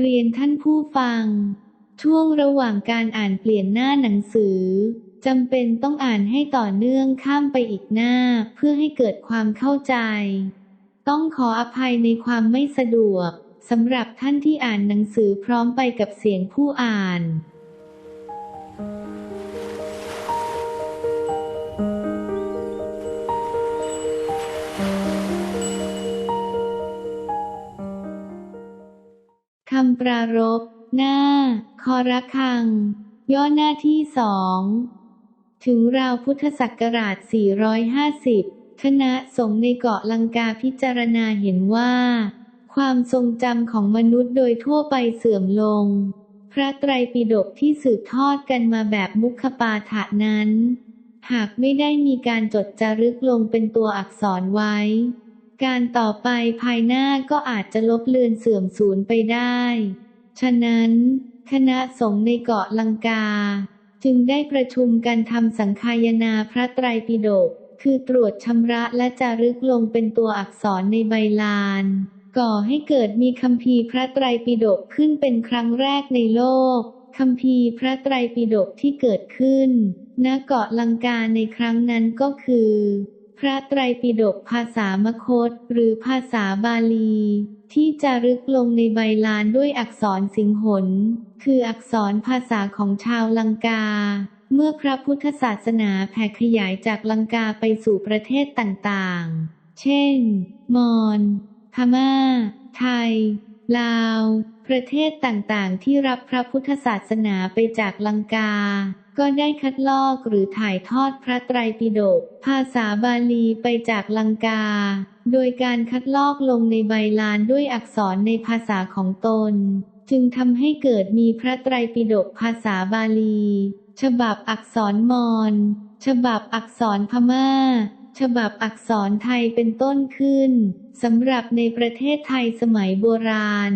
เรียนท่านผู้ฟัง ช่วงระหว่างการอ่านเปลี่ยนหน้าหนังสือจำเป็นต้องอ่านให้ต่อเนื่องข้ามไปอีกหน้าเพื่อให้เกิดความเข้าใจ ต้องขออภัยในความไม่สะดวกสำหรับท่านที่อ่านหนังสือพร้อมไปกับเสียงผู้อ่าน คำปรารภหน้า คอระคัง ย่อหน้าที่สอง ถึงราวพุทธศักราช 450 คณะสงฆ์ในเกาะลังกาพิจารณาเห็นว่า ความทรงจำของมนุษย์โดยทั่วไปเสื่อมลง พระไตรปิฎกที่สืบทอดกันมาแบบมุขปาฐะนั้น หากไม่ได้มีการจดจารึกลงเป็นตัวอักษรไว้ การต่อไปภายหน้าก็อาจจะลบเลือนเสื่อมสูญไปได้ ฉะนั้น คณะสงฆ์ในเกาะลังกา จึงได้ประชุมกันทำสังคายนาพระไตรปิฎกคือตรวจชำระและจารึกลงเป็นตัวอักษรในใบลาน ก่อให้เกิดมีคัมภีร์พระไตรปิฎกขึ้นเป็นครั้งแรกในโลกคัมภีพระไตรปิฎกที่เกิดขึ้นณเกาะลังกาในครั้งนั้นก็คือ พระไตรปิฎกภาษามคต หรือภาษาบาลี ที่จารึกลงในใบลานด้วยอักษรสิงหน คืออักษรภาษาของชาวลังกา เมื่อพระพุทธศาสนาแผ่ขยายจากลังกาไปสู่ประเทศต่างๆ เช่น มอญพม่า ไทย ลาว ประเทศต่างๆ ที่รับพระพุทธศาสนาไปจากลังกา ก็ได้คัดลอกหรือถ่ายทอดพระไตรปิฎกภาษาบาลีไปจากลังกา โดยการคัดลอกลงในใบลานด้วยอักษรในภาษาของตน จึงทำให้เกิดมีพระไตรปิฎกภาษาบาลี ฉบับอักษรมอญฉบับอักษรพม่า ฉบับอักษรไทยเป็นต้นขึ้นสำหรับในประเทศไทยสมัยโบราณ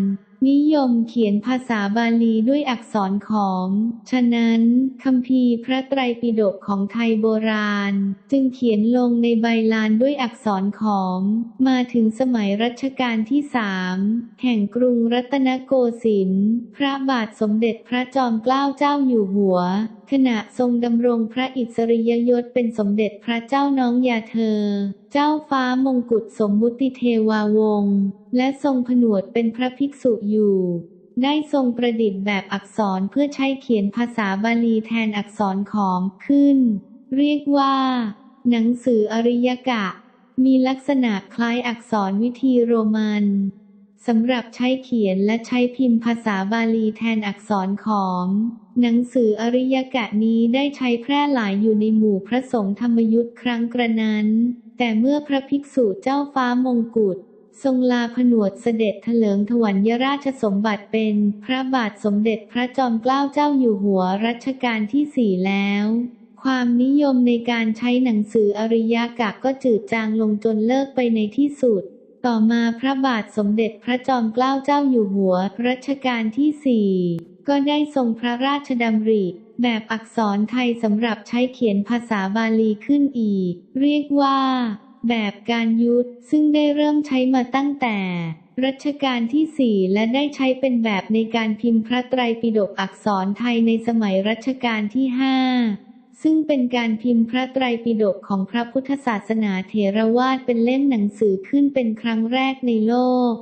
นิยมเขียนภาษาบาลีด้วยอักษรขอม ฉะนั้นคำพีพระไตรปิฎกของไทยโบราณ จึงเขียนลงในใบลานด้วยอักษรขอม มาถึงสมัยรัชกาลที่สามแห่งกรุงรัตนโกสินทร์ พระบาทสมเด็จพระจอมเกล้าเจ้าอยู่หัว ขณะทรงดำรงพระอิสริยยศเป็นสมเด็จพระเจ้าน้องยาเธอ เจ้าฟ้ามงกุฎสมมุติเทวาวงศ์และทรงผนวดเป็นพระภิกษุอยู่ ได้ทรงประดิษฐ์แบบอักษรเพื่อใช้เขียนภาษาบาลีแทนอักษรขอมขึ้น เรียกว่า หนังสืออริยกะ มีลักษณะคล้ายอักษรวิธีโรมัน สำหรับใช้เขียนและใช้พิมพ์ภาษาบาลีแทนอักษรขอมหนังสืออริยกะนี้ได้ใช้แพร่หลายอยู่ในหมู่พระสงฆ์ธรรมยุทธ์ครั้งกระนั้น แต่เมื่อพระภิกษุเจ้าฟ้ามงกุฎทรงลาผนวดเสด็จเถลิงถวัลยราชสมบัติเป็นพระบาทสมเด็จพระจอมเกล้าเจ้าอยู่หัวรัชกาลที่สี่แล้ว ความนิยมในการใช้หนังสืออริยกะก็จืดจางลงจนเลิกไปในที่สุด ต่อมาพระบาทสมเด็จพระจอมเกล้าเจ้าอยู่หัวรัชกาลที่สี่ก็ได้ทรงพระราชดำริ แบบอักษรไทยสำหรับใช้เขียนภาษาบาลีขึ้นอีก เรียกว่า แบบการยุทธซึ่งได้เริ่มใช้มาตั้งแต่รัชกาลที่4และได้ใช้เป็นแบบในการพิมพ์พระไตรปิฎกอักษรไทยในสมัยรัชกาลที่5 ซึ่งเป็นการพิมพ์พระไตรปิฎกของพระพุทธศาสนาเถรวาทเป็นเล่มหนังสือขึ้นเป็นครั้งแรกในโลก